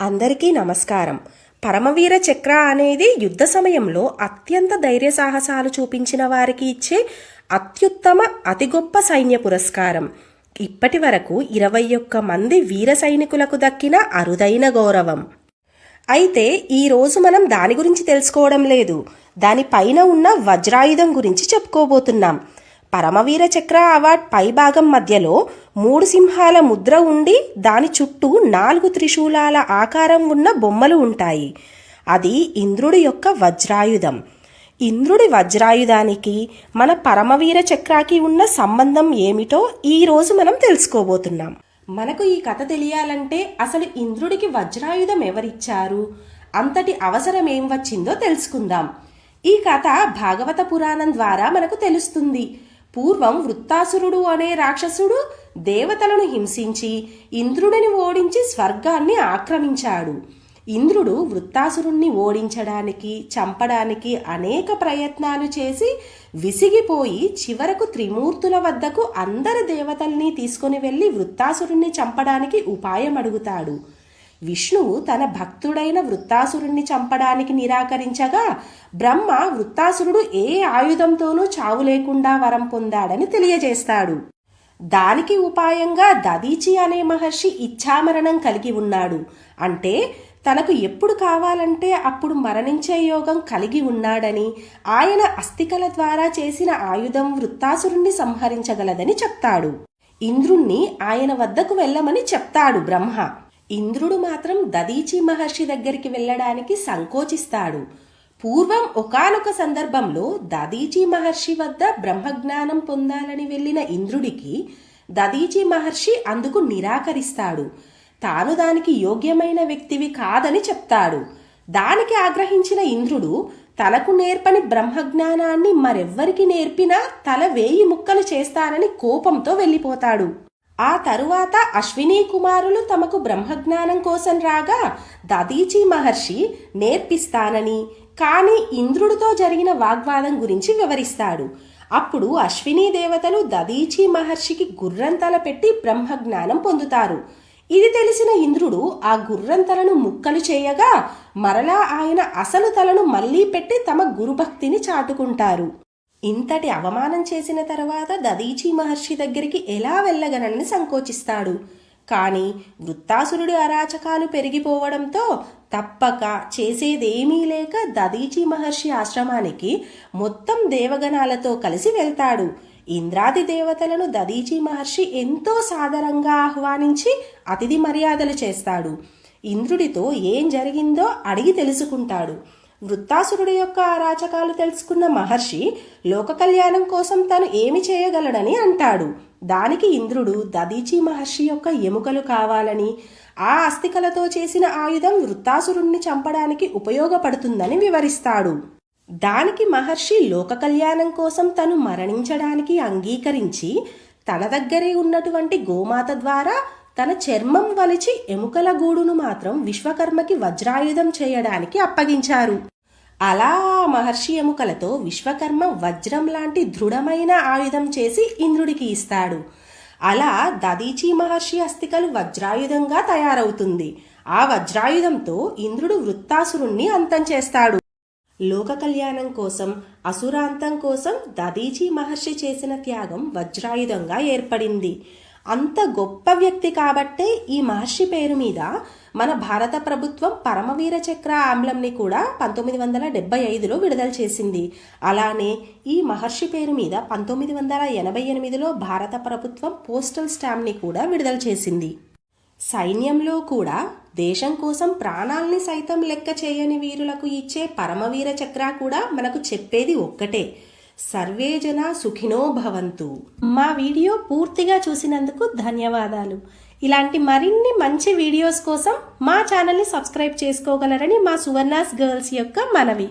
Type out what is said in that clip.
అందరికీ నమస్కారం. పరమవీర చక్ర అనేది యుద్ధ సమయంలో అత్యంత ధైర్య సాహసాలు చూపించిన వారికి ఇచ్చే అత్యుత్తమ అతి గొప్ప సైన్య పురస్కారం. ఇప్పటి వరకు ఇరవై ఒక్క మంది వీర సైనికులకు దక్కిన అరుదైన గౌరవం. అయితే ఈరోజు మనం దాని గురించి తెలుసుకోవడం లేదు. దానిపైన ఉన్న వజ్రాయుధం గురించి చెప్పుకోబోతున్నాం. పరమవీర చక్ర అవార్డ్ పై భాగం మధ్యలో మూడు సింహాల ముద్ర ఉండి దాని చుట్టూ నాలుగు త్రిశూలాల ఆకారం ఉన్న బొమ్మలు ఉంటాయి. అది ఇంద్రుడి యొక్క వజ్రాయుధం. ఇంద్రుడి వజ్రాయుధానికి మన పరమవీర చక్రాకి ఉన్న సంబంధం ఏమిటో ఈరోజు మనం తెలుసుకోబోతున్నాం. మనకు ఈ కథ తెలియాలంటే అసలు ఇంద్రుడికి వజ్రాయుధం ఎవరిచ్చారు? అంతటి అవసరం ఏం వచ్చిందో తెలుసుకుందాం. ఈ కథ భాగవత పురాణం ద్వారా మనకు తెలుస్తుంది. పూర్వం వృత్తాసురుడు అనే రాక్షసుడు దేవతలను హింసించి ఇంద్రుడిని ఓడించి స్వర్గాన్ని ఆక్రమించాడు. ఇంద్రుడు వృత్తాసురుణ్ణి ఓడించడానికి చంపడానికి అనేక ప్రయత్నాలు చేసి విసిగిపోయి చివరకు త్రిమూర్తుల వద్దకు అందరి దేవతల్ని తీసుకుని వెళ్ళి వృత్తాసురుణ్ణి చంపడానికి ఉపాయం అడుగుతాడు. విష్ణువు తన భక్తుడైన వృత్తాసురుణ్ణి చంపడానికి నిరాకరించగా బ్రహ్మ వృత్తాసురుడు ఏ ఆయుధంతోనూ చావు లేకుండా వరం పొందాడని తెలియజేస్తాడు. దానికి ఉపాయంగా దదీచి అనే మహర్షి ఇచ్ఛామరణం కలిగి ఉన్నాడు. అంటే తనకు ఎప్పుడు కావాలంటే అప్పుడు మరణించే యోగం కలిగి ఉన్నాడని ఆయన అస్థికల ద్వారా చేసిన ఆయుధం వృత్తాసురుణ్ణి సంహరించగలదని చెప్తాడు. ఇంద్రుణ్ణి ఆయన వద్దకు వెళ్ళమని చెప్తాడు బ్రహ్మ. ఇంద్రుడు మాత్రం దదీచి మహర్షి దగ్గరికి వెళ్ళడానికి సంకోచిస్తాడు. పూర్వం ఒకానొక సందర్భంలో దదీచి మహర్షి వద్ద బ్రహ్మజ్ఞానం పొందాలని వెళ్ళిన ఇంద్రుడికి దదీచి మహర్షి అందుకు నిరాకరిస్తాడు. తాను దానికి యోగ్యమైన వ్యక్తివి కాదని చెప్తాడు. దానికి ఆగ్రహించిన ఇంద్రుడు తనకు నేర్పని బ్రహ్మజ్ఞానాన్ని మరెవ్వరికి నేర్పినా తల వేయి ముక్కలు చేస్తానని కోపంతో వెళ్ళిపోతాడు. ఆ తరువాత అశ్వినీ కుమారులు తమకు బ్రహ్మజ్ఞానం కోసం రాగా దదీచి మహర్షి నేర్పిస్తానని కానీ ఇంద్రుడితో జరిగిన వాగ్వాదం గురించి వివరిస్తాడు. అప్పుడు అశ్వినీ దేవతలు దదీచి మహర్షికి గుర్రంతల పెట్టి బ్రహ్మజ్ఞానం పొందుతారు. ఇది తెలిసిన ఇంద్రుడు ఆ గుర్రంతలను ముక్కలు చేయగా మరలా ఆయన అసలు తలను మళ్ళీ పెట్టి తమ గురుభక్తిని చాటుకుంటారు. ఇంతటి అవమానం చేసిన తర్వాత దదీచి మహర్షి దగ్గరికి ఎలా వెళ్ళగలనని సంకోచిస్తాడు. కానీ వృత్తాసురుడి అరాచకాలు పెరిగిపోవడంతో తప్పక చేసేదేమీ లేక దదీచి మహర్షి ఆశ్రమానికి మొత్తం దేవగణాలతో కలిసి వెళ్తాడు. ఇంద్రాది దేవతలను దదీచి మహర్షి ఎంతో సాదరంగా ఆహ్వానించి అతిథి మర్యాదలు చేస్తాడు. ఇంద్రుడితో ఏం జరిగిందో అడిగి తెలుసుకుంటాడు. వృత్తాసురుడి యొక్క అరాచకాలు తెలుసుకున్న మహర్షి లోక కళ్యాణం కోసం తను ఏమి చేయగలడని అంటాడు. దానికి ఇంద్రుడు దదీచి మహర్షి యొక్క ఎముకలు కావాలని ఆ అస్థికలతో చేసిన ఆయుధం వృత్తాసురుణ్ణి చంపడానికి ఉపయోగపడుతుందని వివరిస్తాడు. దానికి మహర్షి లోక కళ్యాణం కోసం తను మరణించడానికి అంగీకరించి తన దగ్గరే ఉన్నటువంటి గోమాత ద్వారా తన చర్మం వలిచి ఎముకల గూడును మాత్రం విశ్వకర్మకి వజ్రాయుధం చేయడానికి అప్పగించారు. అలా ఆ మహర్షి ఎముకలతో విశ్వకర్మ వజ్రం లాంటి దృఢమైన ఆయుధం చేసి ఇంద్రుడికి ఇస్తాడు. అలా దదీచి మహర్షి అస్థికలు వజ్రాయుధంగా తయారవుతుంది. ఆ వజ్రాయుధంతో ఇంద్రుడు వృత్తాసురుణ్ణి అంతం చేస్తాడు. లోక కళ్యాణం కోసం అసురాంతం కోసం దదీచి మహర్షి చేసిన త్యాగం వజ్రాయుధంగా ఏర్పడింది. అంత గొప్ప వ్యక్తి కాబట్టే ఈ మహర్షి పేరు మీద మన భారత ప్రభుత్వం పరమవీర చక్ర ఆమ్లంని కూడా పంతొమ్మిది వందల డెబ్బై ఐదులో విడుదల చేసింది. అలానే ఈ మహర్షి పేరు మీద పంతొమ్మిది వందల ఎనభై ఎనిమిదిలో భారత ప్రభుత్వం పోస్టల్ స్టాంప్ని కూడా విడుదల చేసింది. సైన్యంలో కూడా దేశం కోసం ప్రాణాల్ని సైతం లెక్క చేయని వీరులకు ఇచ్చే పరమవీర చక్ర కూడా మనకు చెప్పేది ఒక్కటే. సర్వే జన సుఖినో భవంతు. మా వీడియో పూర్తిగా చూసినందుకు ధన్యవాదాలు. ఇలాంటి మరిన్ని మంచి వీడియోస్ కోసం మా ఛానల్ని సబ్స్క్రైబ్ చేసుకోగలరని మా సువర్ణాస్ గర్ల్స్ యొక్క మనవి.